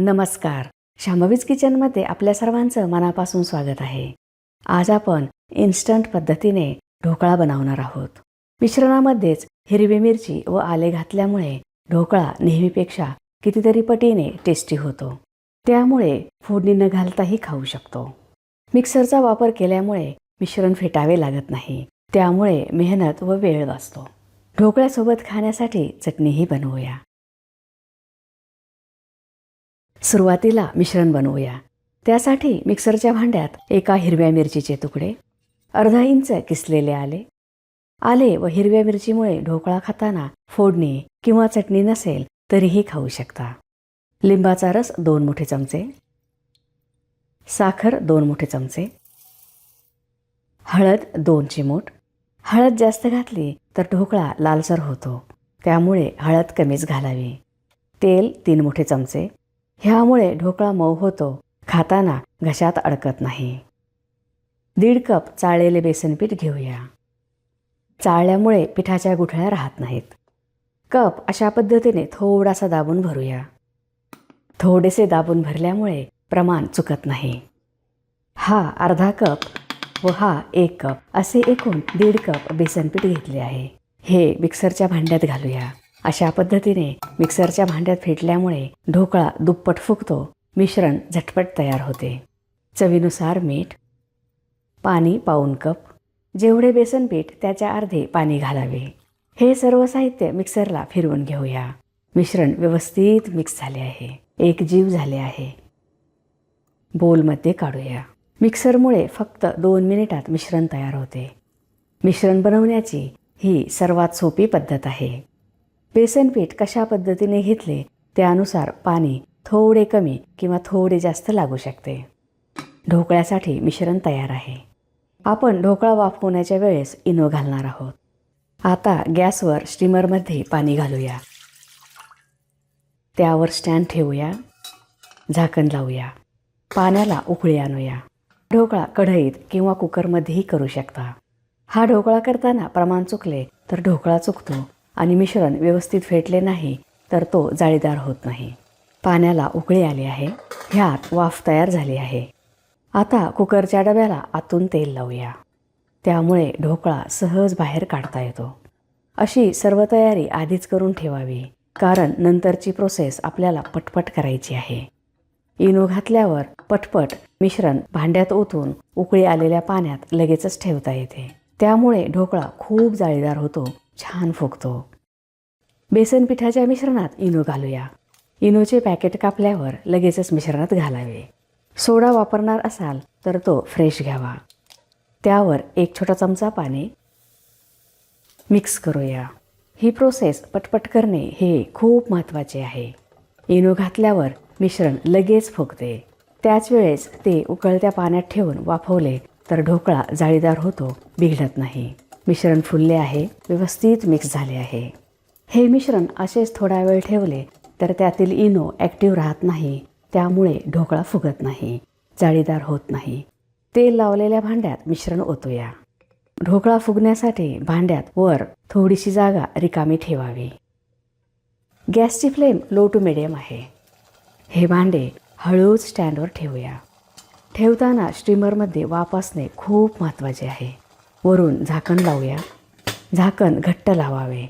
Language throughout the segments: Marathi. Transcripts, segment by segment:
नमस्कार. शांभवीज किचनमध्ये आपल्या सर्वांचं मनापासून स्वागत आहे. आज आपण इन्स्टंट पद्धतीने ढोकळा बनवणार आहोत. मिश्रणामध्येच हिरवी मिरची व आले घातल्यामुळे ढोकळा नेहमीपेक्षा कितीतरी पटीने टेस्टी होतो. त्यामुळे फोडणी न घालताही खाऊ शकतो. मिक्सरचा वापर केल्यामुळे मिश्रण फेटावे लागत नाही. त्यामुळे मेहनत व वेळ वाचतो. ढोकळ्यासोबत खाण्यासाठी चटणीही बनवूया. सुरुवातीला मिश्रण बनवूया. त्यासाठी मिक्सरच्या भांड्यात एका हिरव्या मिरचीचे तुकडे अर्धा इंच किसलेले आले. आले व हिरव्या मिरचीमुळे ढोकळा खाताना फोडणी किंवा चटणी नसेल तरीही खाऊ शकता. लिंबाचा रस दोन मोठे चमचे. साखर दोन मोठे चमचे. हळद दोन चिमूट हळद जास्त घातली तर ढोकळा लालसर होतो. त्यामुळे हळद कमीच घालावी. तेल तीन मोठे चमचे. ह्यामुळे ढोकळा मऊ होतो. खाताना घशात अडकत नाही. दीड कप चाळलेले बेसन पीठ घेऊया. चाळल्यामुळे पिठाच्या गुठळ्या राहत नाहीत. कप अशा पद्धतीने थोडासा दाबून भरूया. थोडेसे दाबून भरल्यामुळे प्रमाण चुकत नाही. हा अर्धा कप व हा एक कप असे एकूण दीड कप बेसन पीठ घेतले आहे. हे मिक्सरच्या भांड्यात घालूया. अशा पद्धतीने मिक्सरच्या भांड्यात फेटल्यामुळे ढोकळा दुप्पट फुगतो मिश्रण झटपट तयार होते. चवीनुसार मीठ पाणी पाऊन कप जेवढे बेसन पीठ त्याच्या अर्धे पाणी घालावे. हे सर्व साहित्य मिक्सरला फिरवून घेऊया. मिश्रण व्यवस्थित मिक्स झाले आहे. एक जीव झाले आहे. बोलमध्ये काढूया. मिक्सरमुळे फक्त दोन मिनिटात मिश्रण तयार होते. मिश्रण बनवण्याची ही सर्वात सोपी पद्धत आहे. बेसन पीठ कशा पद्धतीने घेतले त्यानुसार पाणी थोडे कमी किंवा थोडे जास्त लागू शकते. ढोकळ्यासाठी मिश्रण तयार आहे. आपण ढोकळा वाफवण्याच्या वेळेस इनो घालणार आहोत. आता गॅसवर स्टीमरमध्ये पाणी घालूया. त्यावर स्टँड ठेवूया. झाकण लावूया. पाण्याला उकळी आणूया. ढोकळा कढईत किंवा कुकरमध्येही करू शकता. हा ढोकळा करताना प्रमाण चुकले तर ढोकळा चुकतो. आणि मिश्रण व्यवस्थित फेटले नाही तर तो जाळीदार होत नाही. पाण्याला उकळी आली आहे ह्यात वाफ तयार झाली आहे. आता कुकरच्या डब्याला आतून तेल लावूया. त्यामुळे ढोकळा सहज बाहेर काढता येतो. अशी सर्व तयारी आधीच करून ठेवावी कारण नंतरची प्रोसेस आपल्याला पटपट करायची आहे. इनो घातल्यावर पटपट मिश्रण भांड्यात ओतून उकळी आलेल्या पाण्यात लगेचच ठेवता येते. त्यामुळे ढोकळा खूप जाळीदार होतो छान फुगतो. बेसन पिठाच्या मिश्रणात इनो घालूया. इनोचे पॅकेट कापल्यावर लगेचच मिश्रणात घालावे. सोडा वापरणार असाल तर तो फ्रेश घ्यावा. त्यावर एक छोटा चमचा पाणी मिक्स करूया. ही प्रोसेस पटपट करणे हे खूप महत्त्वाचे आहे. इनो घातल्यावर मिश्रण लगेच फुगते. त्याच वेळेस ते उकळत्या पाण्यात ठेवून वाफवले तर ढोकळा जाळीदार होतो बिघडत नाही. मिश्रण फुलले आहे व्यवस्थित मिक्स झाले आहे. हे मिश्रण असेच थोडा वेळ ठेवले तर त्यातील इनो ॲक्टिव्ह राहत नाही त्यामुळे ढोकळा फुगत नाही जाळीदार होत नाही. तेल लावलेल्या भांड्यात मिश्रण ओतूया. ढोकळा फुगण्यासाठी भांड्यात वर थोडीशी जागा रिकामी ठेवावी. गॅसची फ्लेम लो टू मिडियम आहे. हे भांडे हळूच स्टँडवर ठेवूया. ठेवताना स्टीमरमध्ये वाप असणे खूप महत्त्वाचे आहे. वरून झाकण लावूया. झाकण घट्ट लावावे.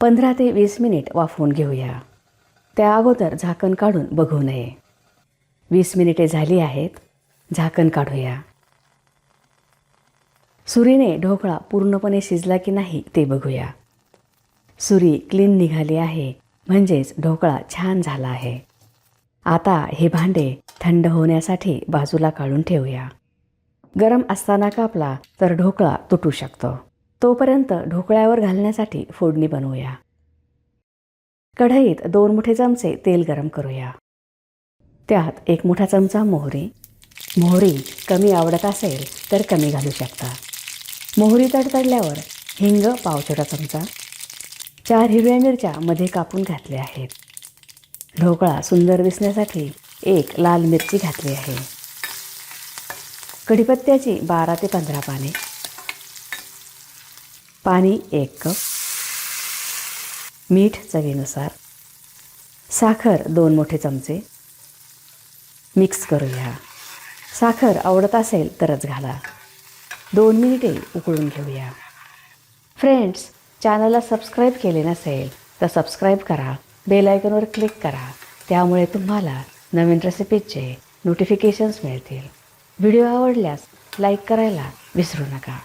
पंधरा ते वीस मिनिट वाफवून घेऊया. त्या अगोदर झाकण काढून बघू नये. वीस मिनिटे झाली आहेत. झाकण काढूया. सुरीने ढोकळा पूर्णपणे शिजला की नाही ते बघूया. सुरी क्लीन निघाली आहे. म्हणजेच ढोकळा छान झाला आहे. आता हे भांडे थंड होण्यासाठी बाजूला काढून ठेवूया. गरम असताना कापला तर ढोकळा तुटू शकतो. तोपर्यंत ढोकळ्यावर घालण्यासाठी फोडणी बनवूया. कढईत दोन मोठे चमचे तेल गरम करूया. त्यात एक मोठा चमचा मोहरी. मोहरी कमी आवडत असेल तर कमी घालू शकता. मोहरी तडतडल्यावर हिंग पाव छोटा चमचा. चार हिरव्या मिरच्या मध्ये कापून घातल्या आहेत. ढोकळा सुंदर दिसण्यासाठी एक लाल मिरची घातली आहे. कढीपत्त्याची बारा ते पंधरा पाने. पाणी एक कप. मीठ चवीनुसार. साखर दोन मोठे चमचे. मिक्स करूया. साखर आवडत असेल तरच घाला. दोन मिनिटे उकळून घेऊया. फ्रेंड्स चॅनलला सबस्क्राईब केले नसेल तर सबस्क्राईब करा. बेल क्लिक करा. त्यामुळे तुम्हाला नवीन रेसिपीचे नोटिफिकेशन्स मिळतील. व्हिडिओ आवडल्यास लाईक करायला विसरू नका.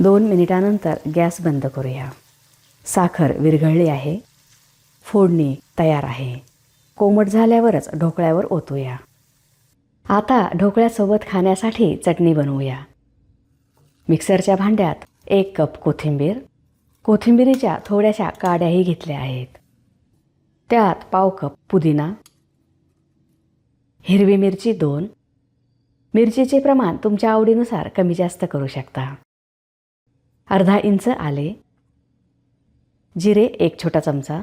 दोन मिनिटानंतर गॅस बंद करूया. साखर विरघळली आहे. फोडणी तयार आहे. कोमट झाल्यावरच ढोकळ्यावर ओतूया. आता ढोकळ्यासोबत खाण्यासाठी चटणी बनवूया. मिक्सरच्या भांड्यात एक कप कोथिंबीर. कोथिंबिरीच्या थोड्याशा काड्याही घेतल्या आहेत. त्यात पाव कप पुदिना. हिरवी मिरची दोन. मिरचीचे प्रमाण तुमच्या आवडीनुसार कमी जास्त करू शकता. अर्धा इंच आले. जिरे एक छोटा चमचा.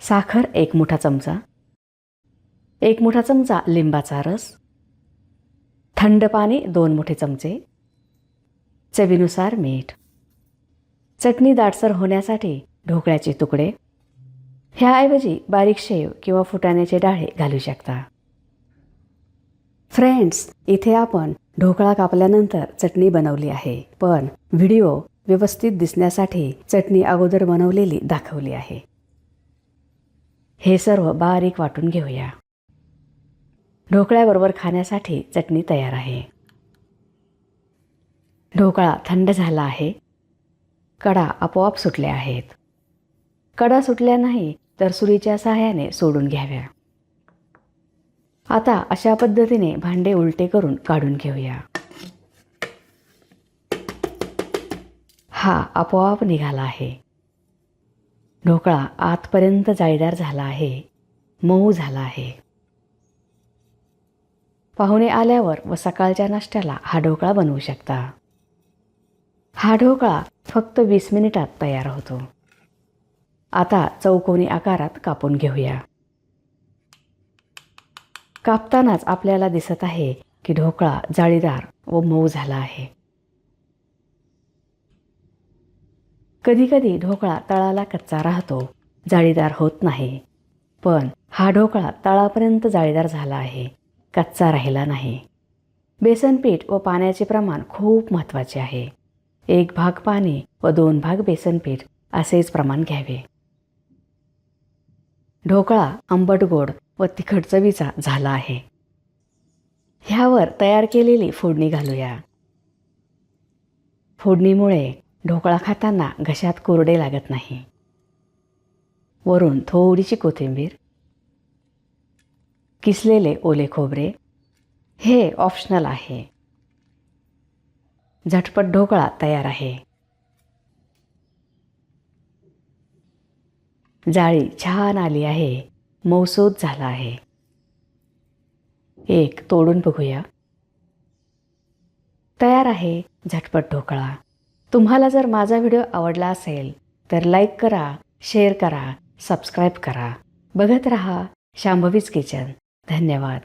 साखर एक मोठा चमचा. एक मोठा चमचा लिंबाचा रस. थंड पाणी दोन मोठे चमचे. चवीनुसार मीठ. चटणी दाटसर होण्यासाठी ढोकळ्याचे तुकडे. ह्याऐवजी बारीक शेव किंवा फुटाण्याचे डाळे घालू शकता. फ्रेंड्स इथे आपण ढोकळा कापल्यानंतर चटणी बनवली आहे. पण व्हिडिओ व्यवस्थित दिसण्यासाठी चटणी अगोदर बनवलेली दाखवली आहे. हे सर्व बारीक वाटून घेऊया. ढोकळ्याबरोबर खाण्यासाठी चटणी तयार आहे. ढोकळा थंड झाला आहे. कडा आपोआप सुटल्या आहेत. कडा सुटल्या नाही तर सुरीच्या सहाय्याने सोडून घ्याव्या. आता अशा पद्धतीने भांडे उलटे करून काढून घेऊया. हा आपोआप निघाला आहे. ढोकळा आतपर्यंत जाळीदार झाला आहे. मऊ झाला आहे. पाहुणे आल्यावर व सकाळच्या नाश्त्याला हा ढोकळा बनवू शकता. हा ढोकळा फक्त वीस मिनिटात तयार होतो. आता चौकोनी आकारात कापून घेऊया. कापतानाच आपल्याला दिसत आहे की ढोकळा जाळीदार व मऊ झाला आहे. कधीकधी ढोकळा तळाला कच्चा राहतो जाळीदार होत नाही. पण हा ढोकळा तळापर्यंत जाळीदार झाला आहे कच्चा राहिला नाही. बेसन पीठ व पाण्याचे प्रमाण खूप महत्त्वाचे आहे. एक भाग पाणी व दोन भाग बेसन पीठ असेच प्रमाण घ्यावे. ढोकळा आंबट गोड व तिखट चवीचा झाला आहे. ह्यावर तयार केलेली फोडणी घालूया. फोडणीमुळे ढोकळा खाताना घशात कोरडे लागत नाही. वरून थोडीशी कोथिंबीर किसलेले ओले खोबरे हे ऑप्शनल आहे. झटपट ढोकळा तयार आहे. जाळी छान आली आहे. मौसूद झाला आहे. एक तोडून बघूया. तयार आहे झटपट ढोकळा. तुम्हाला जर माझा व्हिडिओ आवडला असेल तर लाईक करा शेअर करा सबस्क्राईब करा. बघत रहा शांभवीज किचन धन्यवाद.